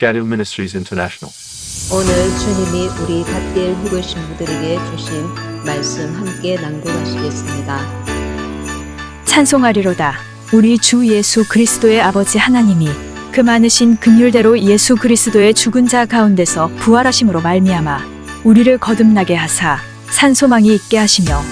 Gadu Ministries International. 오늘 주님이 우리 갓디엘 후보 신부들에게 주신 말씀 함께 낭독하시겠습니다. 찬송하리로다. 우리 주 예수 그리스도의 아버지 하나님이 그 많으신 긍휼대로 예수 그리스도의 죽은 자 가운데서 부활하심으로 말미암아 우리를 거듭나게 하사 산소망이 있게 하시며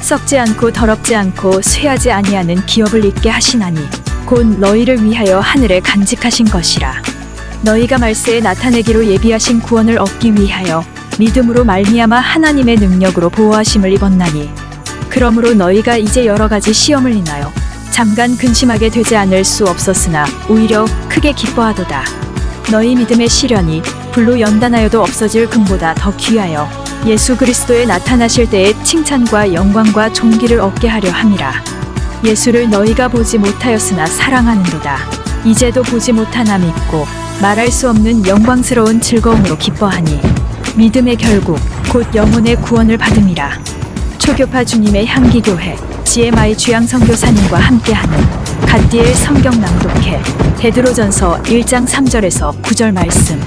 썩지 않고 더럽지 않고 쇠하지 아니하는 기업을 있게 하시나니 곧 너희를 위하여 하늘에 간직하신 것이라. 너희가 말세에 나타내기로 예비하신 구원을 얻기 위하여 믿음으로 말미암아 하나님의 능력으로 보호하심을 입었나니 그러므로 너희가 이제 여러 가지 시험을 인하여 잠깐 근심하게 되지 않을 수 없었으나 오히려 크게 기뻐하도다. 너희 믿음의 시련이 불로 연단하여도 없어질 금보다 더 귀하여 예수 그리스도에 나타나실 때에 칭찬과 영광과 존귀를 얻게 하려 함이라. 예수를 너희가 보지 못하였으나 사랑하는도다. 이제도 보지 못하나 믿고 말할 수 없는 영광스러운 즐거움으로 기뻐하니 믿음의 결국 곧 영혼의 구원을 받음이라. 초교파 주님의 향기교회 GMI 주양 선교사님과 함께하는 갓디엘 성경 낭독회 베드로전서 1장 3절에서 9절 말씀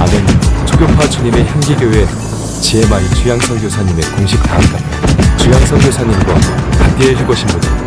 아멘. 초교파 주님의 향기교회 GMI 주양 선교사님의 공식 다음갑니다. 주양 선교사님과 갓디엘 휴거 신부들